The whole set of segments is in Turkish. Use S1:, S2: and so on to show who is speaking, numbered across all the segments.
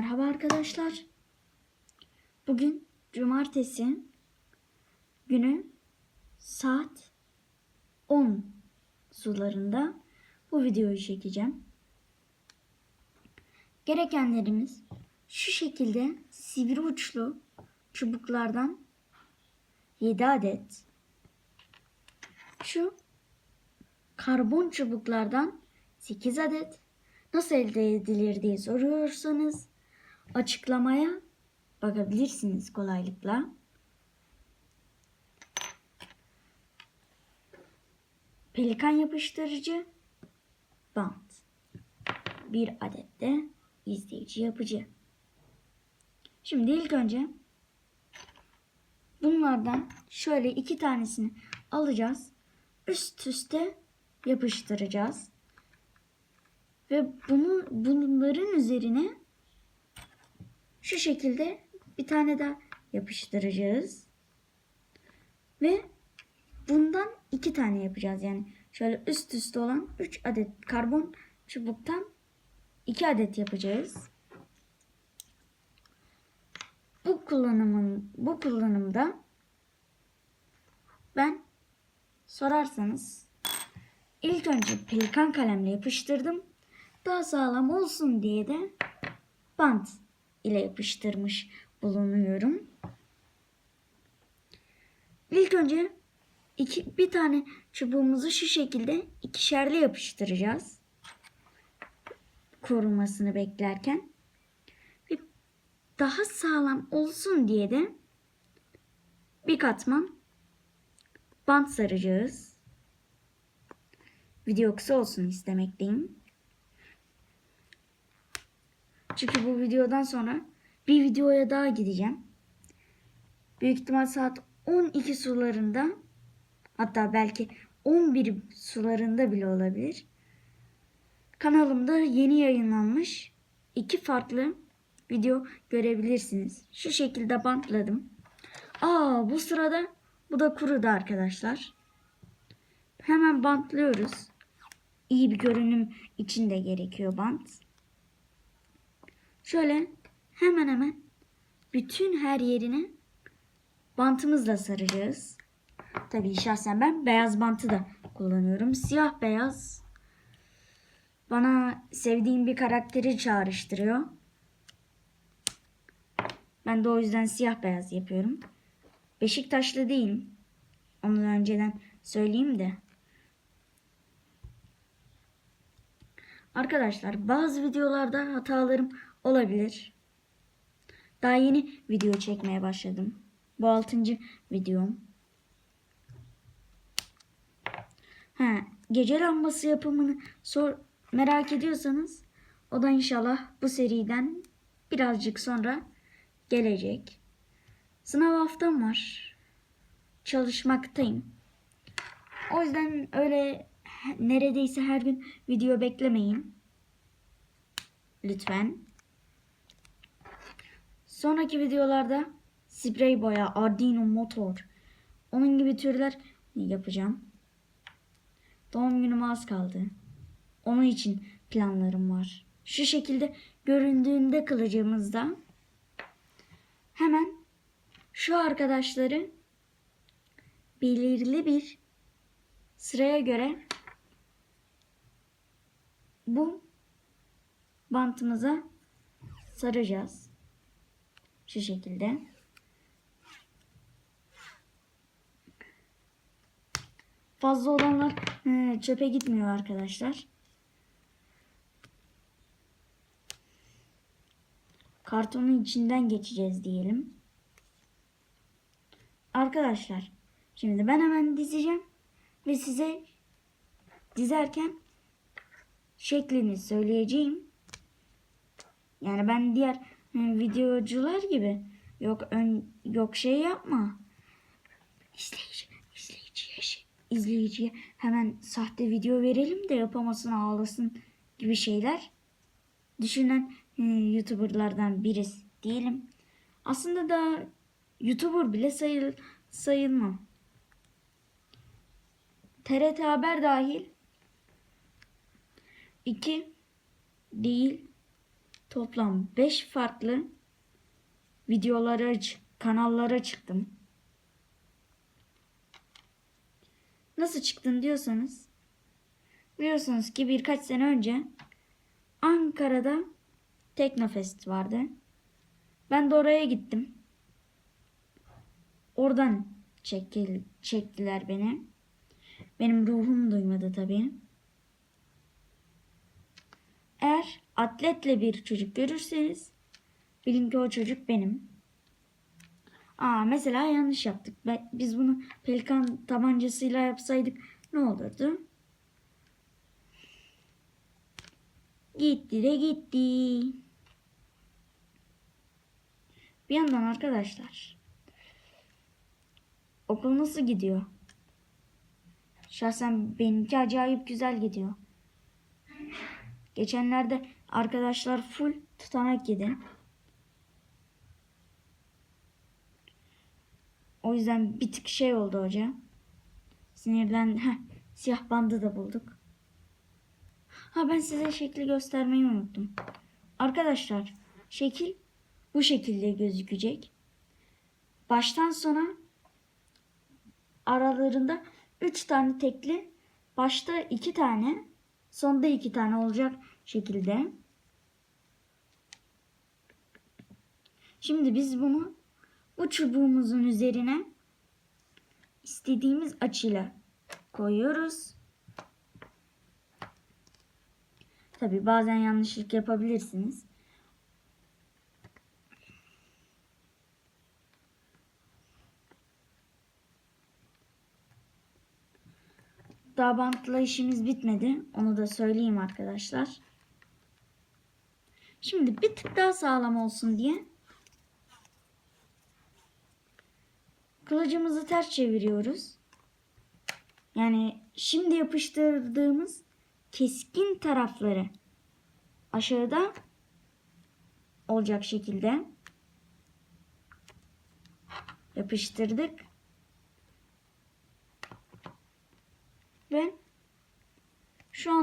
S1: Merhaba arkadaşlar. Bugün cumartesi günü saat 10 sularında bu videoyu çekeceğim. Gerekenlerimiz şu şekilde sivri uçlu çubuklardan 7 adet. Şu karbon çubuklardan 8 adet. Nasıl elde edilir diye soruyorsanız açıklamaya bakabilirsiniz kolaylıkla. Pelikan yapıştırıcı bant. Bir adet de izleyici yapıcı. Şimdi ilk önce bunlardan şöyle iki tanesini alacağız. Üst üste yapıştıracağız. Ve bunu bunların üzerine şu şekilde bir tane daha yapıştıracağız. Ve bundan iki tane yapacağız. Yani şöyle üst üste olan 3 adet karbon çubuktan 2 adet yapacağız. Bu kullanımın bu kullanımda ben sorarsanız ilk önce pelikan kalemle yapıştırdım. Daha sağlam olsun diye de bant ile yapıştırmış bulunuyorum. İlk önce iki, bir tane çubuğumuzu şu şekilde ikişerli yapıştıracağız. Korumasını beklerken. Ve daha sağlam olsun diye de bir katman bant saracağız. Video kısa olsun istemekteyim. Çünkü bu videodan sonra bir videoya daha gideceğim. Büyük ihtimal saat 12 sularında hatta belki 11 sularında bile olabilir. Kanalımda yeni yayınlanmış iki farklı video görebilirsiniz. Şu şekilde bantladım. Aa bu sırada bu da kurudu arkadaşlar. Hemen bantlıyoruz. İyi bir görünüm için de gerekiyor bant. Şöyle hemen hemen bütün her yerini bantımızla saracağız. Tabii şahsen ben beyaz bantı da kullanıyorum. Siyah beyaz bana sevdiğim bir karakteri çağrıştırıyor. Ben de o yüzden siyah beyaz yapıyorum. Beşiktaşlı değilim. Onu önceden söyleyeyim de. Arkadaşlar bazı videolarda hatalarım olabilir. Daha yeni video çekmeye başladım. Bu altıncı videom. Ha, gece lambası yapımını sor, merak ediyorsanız o da inşallah bu seriden birazcık sonra gelecek. Sınav haftam var. Çalışmaktayım. O yüzden öyle neredeyse her gün video beklemeyin. Lütfen. Sonraki videolarda sprey boya, Arduino motor, onun gibi türler yapacağım. Doğum günüm az kaldı. Onun için planlarım var. Şu şekilde göründüğünde kılıcımızda hemen şu arkadaşları belirli bir sıraya göre bu bantımıza saracağız. Şu şekilde. Fazla olanlar çöpe gitmiyor arkadaşlar. Kartonun içinden geçeceğiz diyelim. Arkadaşlar şimdi ben hemen dizeceğim ve size dizerken şeklini söyleyeceğim. Yani ben diğer videocular gibi yok ön yok şey yapma. İzleyici, izleyiciye, şey- izleyiciye hemen sahte video verelim de yapamasın ağlasın gibi şeyler düşünen e, YouTuber'lardan birisi diyelim. Aslında da YouTuber bile sayıl, sayılmam. TRT Haber dahil 2 değil toplam 5 farklı videolara, kanallara çıktım. Nasıl çıktın diyorsanız biliyorsunuz ki birkaç sene önce Ankara'da Teknofest vardı. Ben de oraya gittim. Oradan çekil, çektiler beni. Benim ruhum duymadı tabii. Eğer atletle bir çocuk görürseniz bilin ki o çocuk benim. Aa mesela yanlış yaptık. Biz bunu pelikan tabancasıyla yapsaydık ne olurdu? Gitti de gitti. Bir yandan arkadaşlar okul nasıl gidiyor? Şahsen benimki acayip güzel gidiyor. Geçenlerde arkadaşlar full tutanak yedi. O yüzden bir tık şey oldu hoca. Sinirden heh, siyah bandı da bulduk. Ha ben size şekli göstermeyi unuttum. Arkadaşlar şekil bu şekilde gözükecek. Baştan sona aralarında 3 tane tekli, başta 2 tane, sonda 2 tane olacak şekilde. Şimdi biz bunu bu çubuğumuzun üzerine istediğimiz açıyla koyuyoruz. Tabi bazen yanlışlık yapabilirsiniz. Daha bantla işimiz bitmedi. Onu da söyleyeyim arkadaşlar. Şimdi bir tık daha sağlam olsun diye kılıcımızı ters çeviriyoruz. Yani şimdi yapıştırdığımız keskin tarafları aşağıda olacak şekilde yapıştırdık. Ve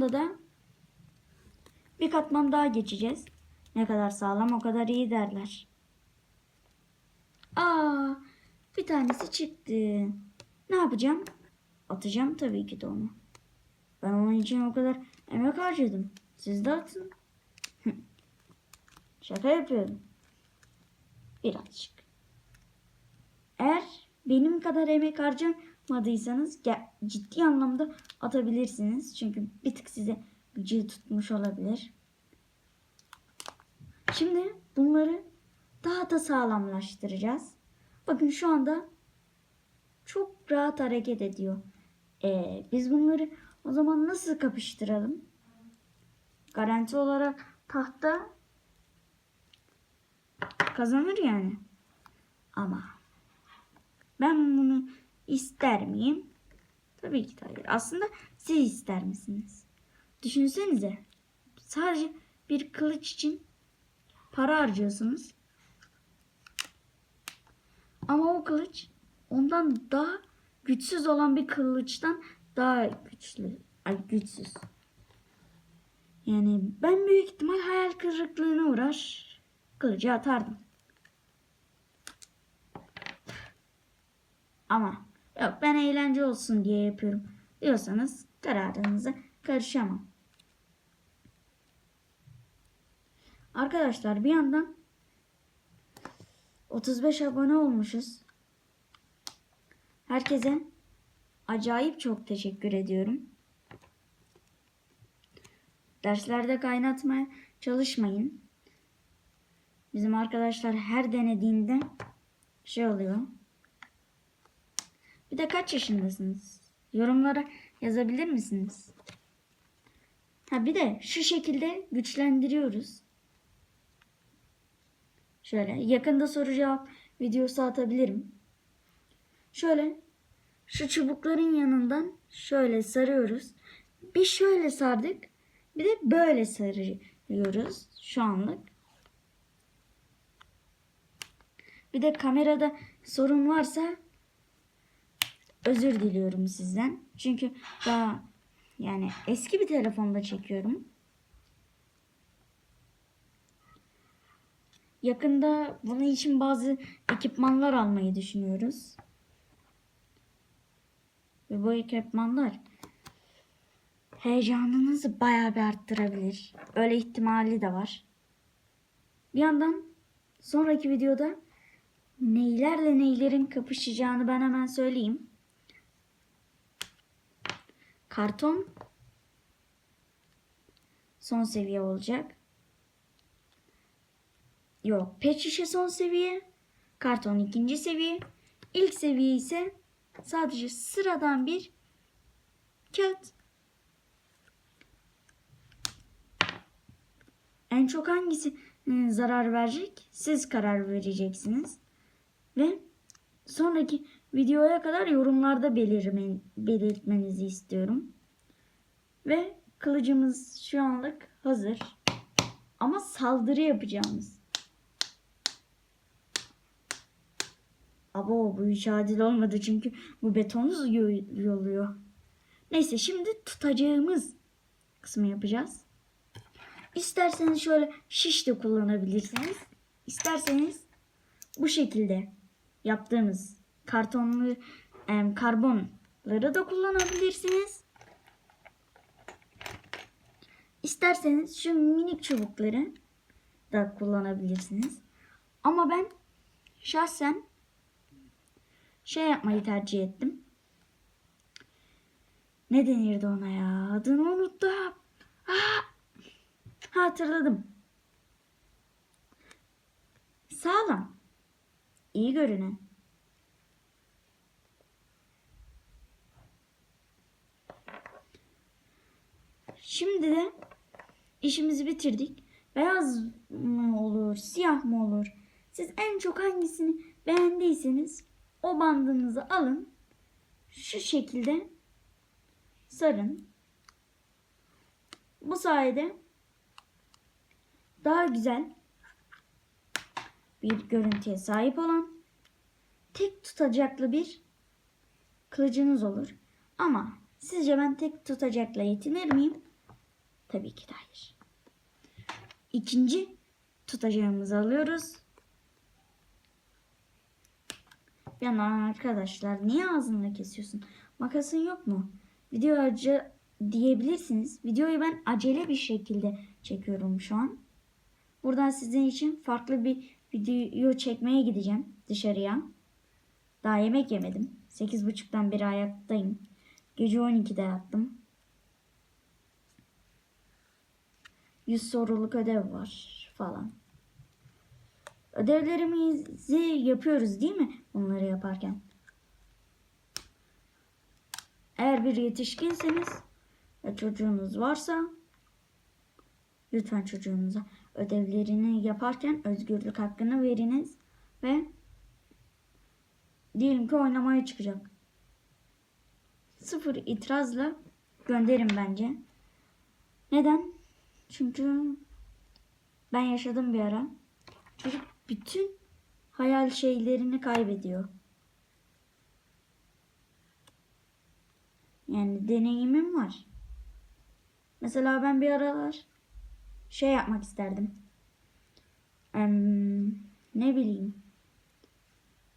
S1: şu anda da bir katman daha geçeceğiz. Ne kadar sağlam o kadar iyi derler. Aa, bir tanesi çıktı. Ne yapacağım? Atacağım tabii ki de onu. Ben onun için o kadar emek harcadım. Siz de atın. Şaka yapıyorum. Birazcık. Eğer benim kadar emek harcamadıysanız ge- ciddi anlamda atabilirsiniz. Çünkü bir tık size gücü tutmuş olabilir. Şimdi bunları daha da sağlamlaştıracağız. Bakın şu anda çok rahat hareket ediyor. Ee, biz bunları o zaman nasıl kapıştıralım? Garanti olarak tahta kazanır yani. Ama ben bunu ister miyim? Tabii ki hayır. Aslında siz ister misiniz? Düşünsenize. Sadece bir kılıç için para harcıyorsunuz. Ama o kılıç ondan daha güçsüz olan bir kılıçtan daha güçlü. Ay güçsüz. Yani ben büyük ihtimal hayal kırıklığına uğrar kılıcı atardım. Ama yok ben eğlence olsun diye yapıyorum diyorsanız kararınıza karışamam. Arkadaşlar bir yandan 35 abone olmuşuz. Herkese acayip çok teşekkür ediyorum. Derslerde kaynatmaya çalışmayın. Bizim arkadaşlar her denediğinde şey oluyor. Bir de kaç yaşındasınız? Yorumlara yazabilir misiniz? Ha bir de şu şekilde güçlendiriyoruz. Şöyle yakında soru cevap videosu atabilirim. Şöyle şu çubukların yanından şöyle sarıyoruz. Bir şöyle sardık. Bir de böyle sarıyoruz şu anlık. Bir de kamerada sorun varsa özür diliyorum sizden. Çünkü daha yani eski bir telefonda çekiyorum. yakında bunun için bazı ekipmanlar almayı düşünüyoruz. Ve bu ekipmanlar heyecanınızı bayağı bir arttırabilir. Öyle ihtimali de var. Bir yandan sonraki videoda neylerle neylerin kapışacağını ben hemen söyleyeyim. Karton son seviye olacak. Yok, pet şişe son seviye. Karton ikinci seviye. İlk seviye ise sadece sıradan bir kağıt. En çok hangisi e, zarar verecek? Siz karar vereceksiniz. Ve sonraki videoya kadar yorumlarda belirme, belirtmenizi istiyorum. Ve kılıcımız şu anlık hazır. Ama saldırı yapacağımız. Abo bu hiç adil olmadı çünkü bu betonu yo- yoluyor. Neyse şimdi tutacağımız kısmı yapacağız. İsterseniz şöyle şiş de kullanabilirsiniz. İsterseniz bu şekilde yaptığımız kartonlu em, karbonları da kullanabilirsiniz. İsterseniz şu minik çubukları da kullanabilirsiniz. Ama ben şahsen şey yapmayı tercih ettim. Ne denirdi ona ya? Adını unuttum. Aa, hatırladım. Sağlam. İyi görünen. Şimdi de işimizi bitirdik. Beyaz mı olur, siyah mı olur? Siz en çok hangisini beğendiyseniz o bandınızı alın. Şu şekilde sarın. Bu sayede daha güzel bir görüntüye sahip olan tek tutacaklı bir kılıcınız olur. Ama sizce ben tek tutacakla yetinir miyim? Tabii ki de hayır. İkinci tutacağımızı alıyoruz. Bir yandan arkadaşlar niye ağzını kesiyorsun? Makasın yok mu? Video acı diyebilirsiniz. Videoyu ben acele bir şekilde çekiyorum şu an. Buradan sizin için farklı bir video çekmeye gideceğim dışarıya. Daha yemek yemedim. 8.30'dan beri ayaktayım. Gece 12'de yattım. 100 soruluk ödev var falan. Ödevlerimizi yapıyoruz değil mi? Bunları yaparken. Eğer bir yetişkinseniz ve çocuğunuz varsa lütfen çocuğunuza ödevlerini yaparken özgürlük hakkını veriniz ve diyelim ki oynamaya çıkacak. Sıfır itirazla gönderin bence. Neden? Çünkü ben yaşadım bir ara. Çocuk bütün hayal şeylerini kaybediyor. Yani deneyimim var. Mesela ben bir aralar şey yapmak isterdim. Em, ne bileyim.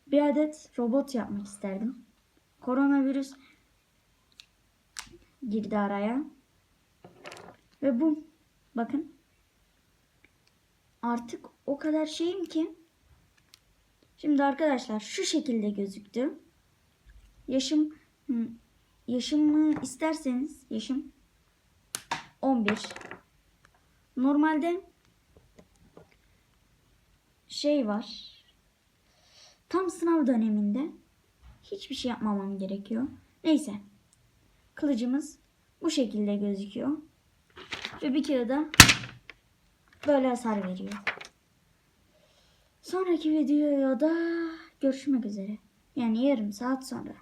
S1: Bir adet robot yapmak isterdim. Koronavirüs girdi araya. Ve bu bakın artık o kadar şeyim ki şimdi arkadaşlar şu şekilde gözüktü. Yaşım yaşımı isterseniz yaşım 11. Normalde şey var. Tam sınav döneminde hiçbir şey yapmamam gerekiyor. Neyse. Kılıcımız bu şekilde gözüküyor. Ve bir kere de böyle hasar veriyor. Sonraki videoda görüşmek üzere. Yani yarım saat sonra.